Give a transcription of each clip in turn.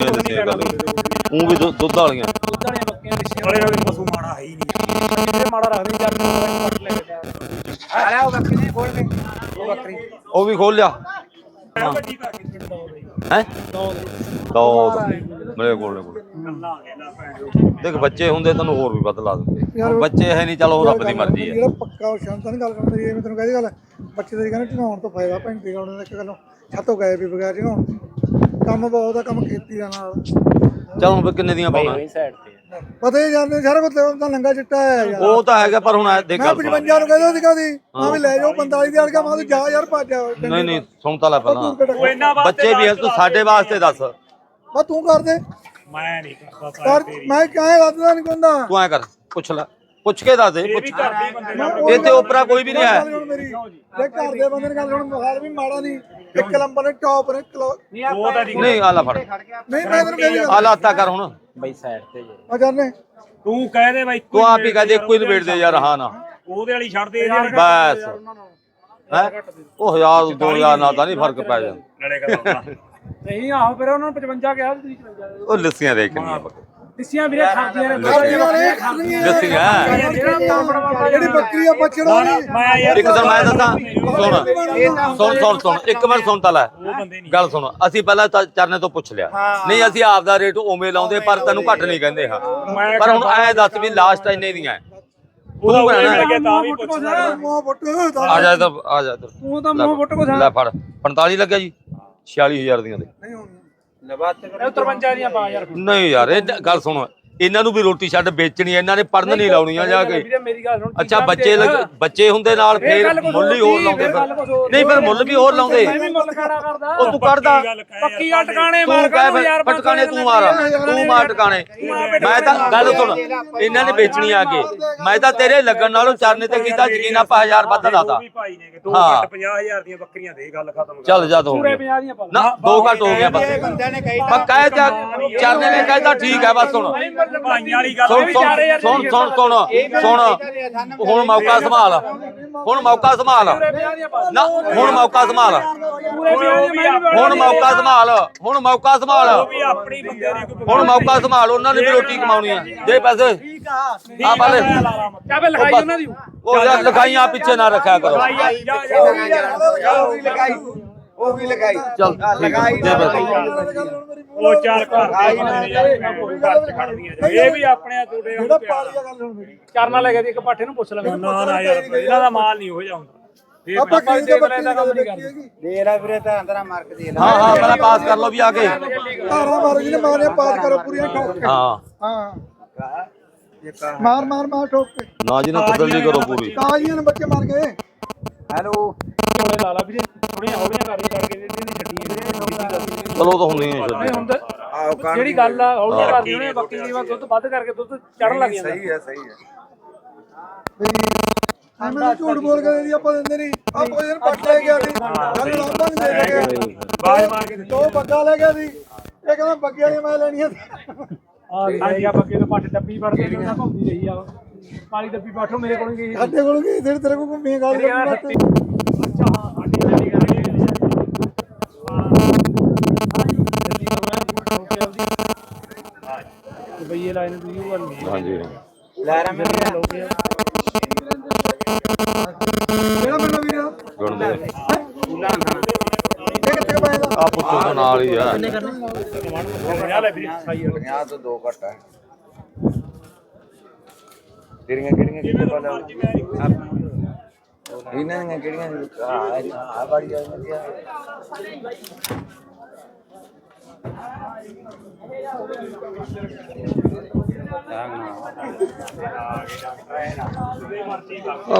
ਦੱਸਿਆ ਗੱਲ ਉਹ ਵੀ ਦੁੱਧ ਦੁੱਧ ਵਾਲੀਆਂ। ਦੁੱਧ ਵਾਲੀਆਂ ਬੱਕੀਆਂ ਪਿੱਛੇ ਵਾਲੇ ਵਾਲੇ ਪਸ਼ੂ ਮਾੜਾ ਹੈ ਹੀ ਨਹੀਂ। ਮਾੜਾ ਰੱਖਦੇ ਜੱਟ ਨੂੰ ਲੈ ਆਲਾ ਉਹ ਬੱਕਰੀ ਨਹੀਂ ਖੋਲ ਦੇ। ਉਹ ਬੱਕਰੀ। ਉਹ ਵੀ ਖੋਲ ਲਿਆ। ਵੱਡੀ ਪਾ ਕੇ ਹੈ? ਦੋ ਦੋ ਮੇਰੇ ਕੋਲ ਨੇ ਕੋਲ। ਕੰਨਾ ਆ ਗਿਆ ਨਾ ਭੈਣ ਦੇਖ ਬੱਚੇ ਹੁੰਦੇ ਤੈਨੂੰ ਹੋਰ ਵੀ ਵੱਧ ਲਾ ਦਿੰਦੇ। ਹੁਣ ਬੱਚੇ ਹੈ ਨਹੀਂ ਚਲੋ ਰੱਬ ਦੀ ਮਰਜ਼ੀ ਹੈ। ਜਿਹੜਾ ਪੱਕਾ ਸ਼ਾਂਤਾਂ ਦੀ ਗੱਲ ਕਰਨ ਦੀ ਮੈਂ ਤੈਨੂੰ ਕਹਿੰਦੀ ਗੱਲ। ਬੱਚੇ ਤੇਰੀ ਕਹਿੰਦੇ ਢਨਾਉਣ ਤੋਂ ਫਾਇਦਾ ਪੈਂਤੀ ਗਾਉਣ ਦਾ ਇੱਕ ਗੱਲੋਂ ਛੱਤੋਂ ਗਏ ਵੀ ਬਗੈਰ ਢਨਾਉਣ ਕੰਮ ਬਹੁਤ ਆ ਕੰਮ ਖੇਤੀ ਦਾ ਨਾਲ। ਚਲ ਹੁਣ ਫਿਰ ਕਿੰਨੇ ਦੀਆਂ ਪਾਉਣਾ? ਸਾਈਡ ਤੇ ਪਤਾ ਹੀ ਜਾਂਦੇ ਸਾਰਾ ਕੁਝ ਤਾਂ ਲੰਗਾ ਚਿੱਟਾ ਹੈ ਯਾਰ। ਉਹ ਤਾਂ ਹੈਗਾ ਪਰ ਹੁਣ ਦੇਖ ਮੈਂ ਗੱਲ ਸੁਣ। 55 ਨੂੰ ਕਹਿੰਦਾ ਸੀਗਾ ਦੀ ਆ ਵੀ ਲੈ ਜਾਓ 45 ਦੀ ਅੜਗਾ ਮੈਂ ਤੂੰ ਜਾ ਯਾਰ ਭੱਜ ਜਾ ਨਹੀਂ ਨਹੀਂ ਸੁਣ ਤਾਂ ਲੈ ਪਹਿਲਾਂ। ਉਹ ਇਹਨਾਂ ਬੱਚੇ ਵੀ ਹੈ ਤੂੰ ਸਾਡੇ ਵਾਸਤੇ ਦੱਸ। ਬਾ ਤੂੰ ਕਰ ਦੇ। ਮੈਂ ਨਹੀਂ ਕਰਦਾ ਮੈਂ ਕਾਹੇ ਰੱਦਦਾ ਨਹੀਂ ਕਹਿੰਦਾ ਤੂੰ ਐ ਕਰ ਪੁੱਛ ਲੈ ਪੁੱਛ ਕੇ ਦੱਸ ਦੇ ਪੁੱਛ। ਇਹ ਤੇ ਉਪਰਾ ਕੋਈ ਵੀ ਨਹੀਂ ਹੈ। ਜੇ ਘਰ ਦੇ ਬੰਦੇ ਨੇ ਗੱਲ ਸੁਣ ਮਹਾਲ ਵੀ ਮਾੜਾ ਨਹੀਂ ਇੱਕ ਨੰਬਰ ਨੇ ਟੌਪ ਨੇ ਕਲੋ- ਉਹ ਤਾਂ ਨਹੀਂ ਨਹੀਂ ਆਲਾ ਫੜ। ਨਹੀਂ ਮੈਂ ਤੈਨੂੰ ਕਹਿੰਦੀ ਆਲਾ ਹੱਥਾ ਕਰ ਹੁਣ। ਬਈ ਸਾਈਡ ਤੇ ਜੇ। ਆ ਜਾਨੇ ਤੂੰ ਕਹਿ ਦੇ ਬਾਈ ਤੂੰ ਆਪ ਹੀ ਕਹਦੇ ਹੀ ਨਿਬੇੜ ਦੇ ਯਾਰ ਹਾਂ ਨਾ। ਉਹਦੇ ਵਾਲੀ ਛੱਡ ਦੇ ਇਹਦੇ ਬਸ। ਹੈ? ਉਹ ਹਜ਼ਾਰ ਦੋ ਹਜ਼ਾਰ ਨਾਲ ਤਾਂ ਨਹੀਂ ਫ਼ਰਕ ਪੈ ਜਾਂਦਾ। ਨਲੇ ਕਰਦਾ ਨਹੀਂ ਆਹੋ ਫਿਰ ਉਹਨਾਂ ਨੂੰ 55 ਕਿਹਾ ਤੁਸੀਂ 55 ਉਹ ਲੱਸੀਆਂ ਦੇਖਣੀਆਂ ਦਿੱਸੀਆਂ ਵੀਰੇ ਖਾਦੀਆਂ ਨੇ ਲੱਸੀਆਂ ਜਿਹੜੀ ਬੱਕਰੀ ਆ ਬਚੜਾ ਨਹੀਂ। ਮੈਂ ਯਾਰ ਇੱਕ ਦਿਨ ਮੈਂ ਦੱਸਾਂ ਸੁਣ ਸੁਣ ਸੁਣ ਸੁਣ ਇੱਕ ਮਿੰਟ ਸੁਣ ਤਾਂ ਲੈ। ਗੱਲ ਸੁਣ ਅਸੀਂ ਪਹਿਲਾਂ ਤਾਂ ਚਰਨੇ ਤੋਂ ਪੁੱਛ ਲਿਆ। ਨਹੀਂ ਅਸੀਂ ਆਪ ਦਾ ਰੇਟ ਉਵੇਂ ਲਾਉਂਦੇ ਪਰ ਤੈਨੂੰ ਘੱਟ ਨਹੀਂ ਕਹਿੰਦੇ ਹਾਂ। ਪਰ ਹੁਣ ਐ ਦੱਸ ਵੀ ਲਾਸਟ ਇੰਨੇ ਦੀਆਂ। ਉਹਦਾ ਉਹ ਤਾਂ ਵੀ ਆ ਜਾ ਇੱਧਰ ਆ ਜਾ ਤੂੰ ਤਾਂ ਮੂੰਹ ਫੁੱਟ ਕੋ ਲੈ ਫੜ। 45 ਲੱਗਿਆ ਜੀ। 46000 ਦੀਆਂ ਦੇ। ਨਹੀਂ ਹੋਣੀ। 53 ਦੀਆਂ ਪਾ ਯਾਰ। ਨਹੀਂ ਯਾਰ ਇਹ ਗੱਲ ਸੁਣ। ਇਹਨਾਂ ਨੂੰ ਵੀ ਰੋਟੀ ਛੱਡ ਵੇਚਣੀ ਹੈ, ਇਹਨਾਂ ਨੇ ਪੜਨ ਨਹੀਂ ਲਾਉਣੀਆਂ ਜਾ ਕੇ। ਵੀਰੇ ਮੇਰੀ ਗੱਲ ਸੁਣ ਅੱਛਾ ਬੱਚੇ ਬੱਚੇ ਹੁੰਦੇ ਨਾਲ ਫੇਰ ਮੁੱਲ ਹੀ ਹੋਰ ਲਾਉਂਦੇ ਨਹੀਂ ਫਿਰ ਮੁੱਲ ਵੀ ਹੋਰ ਲਾਉਂਦੇ। ਮੈਂ ਵੀ ਮੁੱਲ ਖਾਣਾ ਕਰਦਾ। ਉਹ ਤੂੰ ਕੱਢਦਾ ਪੱਕੀ ਆ ਟਿਕਾਣੇ ਤੂੰ ਮਾਰ ਕਹਿ ਕਰ ਯਾਰ ਫਿਰ ਟਿਕਾਣੇ ਤੂੰ ਮਾਰ। ਤੂੰ ਮਾਰ ਟਿਕਾਣੇ। ਮੈਂ ਤਾਂ ਗੱਲ ਸੁਣ ਇਹਨਾਂ ਨੇ ਵੇਚਣੀ ਆ ਕੇ ਮੈਂ ਤਾਂ ਤੇਰੇ ਲੱਗਣ ਨਾਲੋਂ ਚਰਨੇ ਤੇ ਕੀਤਾ ਯਕੀਨ ਆਪਾਂ 1000 ਵੱਧ ਵੀ ਭਾਈ ਨੇ ਕਿ ਦੋ ਹਾਂ। ਘੱਟ 50000 ਦੀਆਂ ਬੱਕਰੀਆਂ ਦੇ ਗੱਲ ਖਤਮ ਕਰ। ਚੱਲ ਜਾ ਦੋ ਪੂਰੇ 50 ਦੀਆਂ ਪਾ ਨਾ ਦੋ ਘੱਟ ਹੋ ਗਿਆ ਬਸ। ਬੰਦਿਆਂ ਨੇ ਕਹੀ ਮੈਂ ਕਹਿ ਜਾ ਚਰਨੇ ਨੇ ਕਹਿਤਾ ਠੀਕ ਹੈ ਬਸ ਸੁਣ ਭਾਈਆਂ ਵਾਲੀ ਗੱਲ ਸੁਣ ਸੁਣ ਸੁਣ ਸੁਣ ਸੁਣ ਸੁਣ। ਹੁਣ ਮੌਕਾ ਸੰਭਾਲ। ਹੁਣ। ਮੌਕਾ ਸੰਭਾਲ। ਨਾ ਹੁਣ ਮੌਕਾ ਸੰਭਾਲ। ਪੂਰੇ 50 ਦੀਆਂ ਮੈਂ ਵੀ ਹੁਣ ਮੌਕਾ ਸੰਭਾਲ ਹੁਣ ਮੌਕਾ ਸੰਭਾਲ। ਉਹ ਵੀ ਆਪਣੀ ਬੰਦੇ ਦੀ ਕੋਈ ਹੁਣ ਮੌਕਾ ਸੰਭਾਲ ਉਹਨਾਂ ਨੇ ਵੀ ਰੋਟੀ ਕਮਾਉਣੀ ਆ। ਦੇ ਪੈਸੇ। ਆ ਬਾਲੇ ਚਾਬੇ ਲਿਖਾਈ ਉਹਨਾਂ ਦੀ? ਉਹ ਯਾਰ ਲਿਖਾਈਆਂ ਪਿੱਛੇ ਨਾ ਰੱਖਿਆ ਕਰੋ। ਉਹ ਵੀ ਲਗਾਈ ਉਹ ਵੀ ਲਗਾਈ ਚੱਲ ਪੈਸੇ। ਉਹ ਚਾਰ ਘਰ ਦੇ ਨੇ ਖੜਦੀਆਂ ਜੀ। ਇਹ ਵੀ ਆਪਣੇ ਆ ਤੁਹਾਡੇ ਜਿਹੜਾ ਵਾਂਗੂ ਪਾਲੀ ਆ ਗੱਲ ਸੁਣ। ਮੇਰੀ ਚਰਨਾ ਲੈ ਕੇ ਇੱਕ ਪਾਠੇ ਨੂੰ ਪੁੱਛ ਲੈ ਨਾ ਨਾ ਯਾਰ ਇਹਨਾਂ ਦਾ ਮਾਲ ਨਹੀਂ ਹੋ ਜਾਂਦਾ ਇਹ ਆਪਾਂ ਕਿਹਦੀ ਦੇਖ ਬੱਕਰੀ ਲੈਂਦਾ ਕੰਮ ਨਹੀਂ ਕਰਦੇ। ਦੇ ਲੈ ਵੀਰੇ ਤਾਂ ਅੰਦਰਾਂ ਮਾਰ ਕੇ ਦੇ ਲੈ। ਹਾਂ ਹਾਂ ਪਹਿਲਾਂ ਪਾਸ ਕਰ ਲਓ ਵੀ ਆ ਕੇ। ਧਾਰਾ ਮਾਰੋ ਜਿਹਨੇ ਮਾਰਿਆ ਪਾਸ ਕਰੋ ਪੂਰੀਆਂ ਠੋਕ ਕੇ। ਹਾਂ। ਹਾਂ। ਮਾਰ ਮਾਰ ਮਾਰ ਠੋਕ ਕੇ। ਨਾ ਜੀ ਨਾ ਤਸੱਲੀ ਕਰੋ ਪੂਰੀ। ਤਾਜ਼ੀਆਂ ਨੇ ਬੱਚੇ ਮਾਰ ਗਏ ਹੈਲੋ। ਲਾ ਲਾ ਵੀਰੇ ਥੋੜੀਆਂ ਹੌਲੀਆਂ ਕਰ ਕਰਕੇ ਤਾਂ ਹੁੰਦੀਆਂ ਹੀ ਨਹੀਂ ਹੁੰਦਾ। ਜਿਹੜੀ ਗੱਲ ਆ ਹੌਲੀਆਂ ਕਰਦੀ ਉਹਨੇ ਬੱਕੀ ਦੀ ਵਾਰ ਦੁੱਧ ਵੱਧ ਕਰਕੇ ਦੁੱਧ ਚੜਨ ਲੱਗ ਜਾਂਦਾ। ਸਹੀ ਹੈ ਸਹੀ ਹੈ। ਐਵੇਂ ਤਾਂ ਝੂਠ ਬੋਲ ਕੇ ਦੀ ਆਪਾਂ ਦਿੰਦੇ ਨਹੀਂ। ਆ ਕੋਈ ਦਿਨ ਪੱਟ ਲੈ ਗਿਆ ਸੀ ਗੱਲ ਲਾਂਭਾ ਨਹੀਂ ਦੇ ਗਿਆ ਬਾਜ ਮਾਰ ਕੇ ਦੋ ਬੱਗਾ ਲੈ ਗਿਆ ਸੀ ਇਹ ਕਹਿੰਦਾ ਬੱਗੇ ਵਾਲੀ ਮੈਂ ਲੈਣੀਆਂ। ਆ ਲਿਖਾਈ ਆ ਬੱਕੇ ਤੋਂ ਪੱਠ ਡੱਬੀ ਵੜਦੇ ਨੇ ਉਹਨਾਂ ਘੁੰਮਦੀ ਰਹੀ ਆ। ਕਾਲੀ ਡੱਬੀ ਪਾਠੋ ਮੇਰੇ ਕੋਲ ਗਈ ਸਾਡੇ ਕੋਲ ਕੀ ਤੇਰੇ ਤੇਰੇ ਕੋਲ ਘੁੰਮੀ ਗੱਲ ਬਈਏ ਲਾਈਨ ਦੀ ਉਹ ਨਹੀਂ ਹਾਂਜੀ। ਲੈ ਰਾਂ ਮੇਰੇ ਲੋਕ ਕਿਹੜਾ ਪਿੰਡ ਵੀਰ ਗੁਣ ਦੇ ਇਹ ਕਿੱਥੇ ਪਾਏਗਾ ਆ? ਪੁੱਛੋ ਤਾਂ ਨਾਲ ਹੀ ਆ। ਪੰਜਾਹ ਲੈ ਵੀਰੇ। ਸਾਈ 50 ਤੋਂ ਦੋ ਘੱਟ ਹੈ ਤੇਰੀਆਂ ਕਿਹੜੀਆਂ ਕਿੱਥੇ ਪਾ ਇਹਨਾਂ ਦੀਆਂ ਕਿਹੜੀਆਂ ਆ ਆ ਬੜੀ ਆ ਵਧੀਆ। ਆ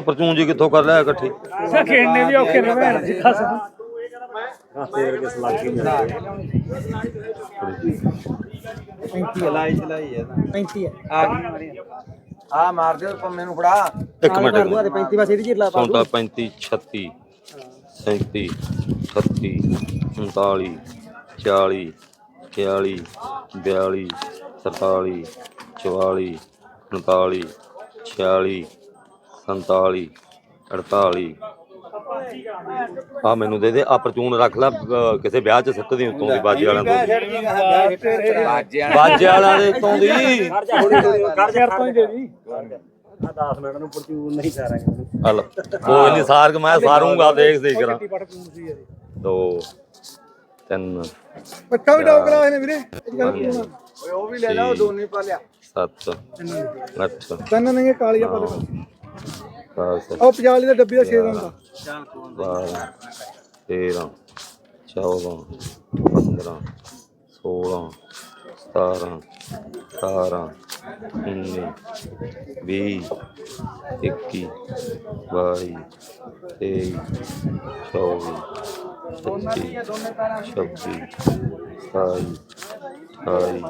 ਪਰਚੂਨ ਜੀ ਕਿੱਥੋਂ ਕਰ ਲਿਆ ਇਕੱਠੀ? ਖੇਡਨੇ ਵੀ ਔਖੇ ਨੇ ਭੈਣ ਜੀ ਦੱਸ ਚਲਾਈ ਚਲਾਈ ਹੈ 35 ਹੈ ਆ। ਗਈ ਮਾਰੀ ਆ? ਮਾਰ ਦਿਓ ਪੰਮੇ ਨੂੰ ਫੜਾ। ਇੱਕ ਮਿੰਟ 35 ਬਸ ਇਹਦੀ ਸੁਣ ਤਾਂ 35 36 37 38 39 40 41 42 43 44 45 46 47 48 ਆ ਮੈਨੂੰ ਦੇ ਦੇ ਆ ਪਰਚੂਨ ਰੱਖ ਲੈ ਕਿਸੇ ਵਿਆਹ 'ਚ ਸਿੱਟ ਦੀ ਉੱਤੋਂ ਦੀ ਬਾਜੀ ਵਾਲਿਆਂ ਤੋਂ। ਬਾਜੇ ਵਾਲਿਆਂ ਦੇ ਉੱਤੋਂ ਦੀ ਕਰ ਜਾ। ਤੋਂ ਹੀ ਦੇ ਦੀ ਆ 10 ਮਿੰਟ ਨੂੰ ਪਰਚੂਨ ਨਹੀਂ ਕਰਾਂਗੇ ਹਲ ਕੋਈ ਨਹੀਂ ਸਾਰ ਕੇ ਮੈਂ ਸਾਰੂੰਗਾ ਦੇਖ ਦੇਖ ਕਰਾਂ। ਦੋ। ਤਿੰਨ। ਬੱਚਾ ਵੀ ਡੌਗ ਕਰਾ ਨੇ ਵੀਰੇ ਨਾ? ਉਹ ਵੀ ਲੈ ਲਾ ਉਹ ਦੋਨੇ ਪਾ ਲਿਆ। ਸੱਤ ਅੱਠ। ਤਿੰਨ ਨਹੀਂ ਕਾਲੀਆ ਪਾ ਦੇ ਦਸ ਉਹ 50 ਦਾ ਡੱਬੀ ਦਾ 6 ਦਿਨ ਦਾ ਬਾਰਾਂ ਤੇਰਾਂ ਚੌਦਾਂ ਪੰਦਰਾਂ ਸੋਲਾਂ ਸਤਾਰਾਂ ਅਠਾਰਾਂ ਉੱਨੀ ਵੀਹ ਇੱਕੀ ਬਾਈ ਤੇਈ ਚੌਵੀ ਪੱਚੀ ਛੱਬੀ ਸਤਾਈ, ਅਠਾਈ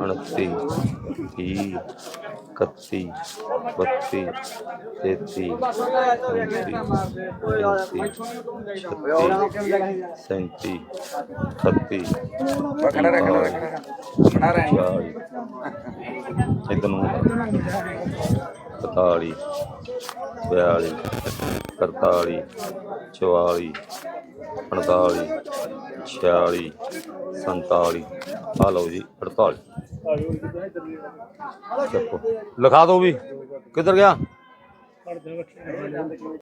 ਉਨੱਤੀ ਤੀਹ ਇਕੱਤੀ, ਬੱਤੀ, ਤੇਤੀ, ਸੈਂਤੀ ਅਠੱਤੀ ਖੜਾ ਰਹਿ ਖੜਾ ਰਹਿ ਖੜਾ ਇਧਰ ਨੂੰ 45 42 43 44 45 46 47 ਆ ਲਓ ਜੀ 48 ਚੱਕੋ। ਲਿਖਾ ਦਿਓ ਵੀ। ਕਿੱਧਰ ਗਿਆ?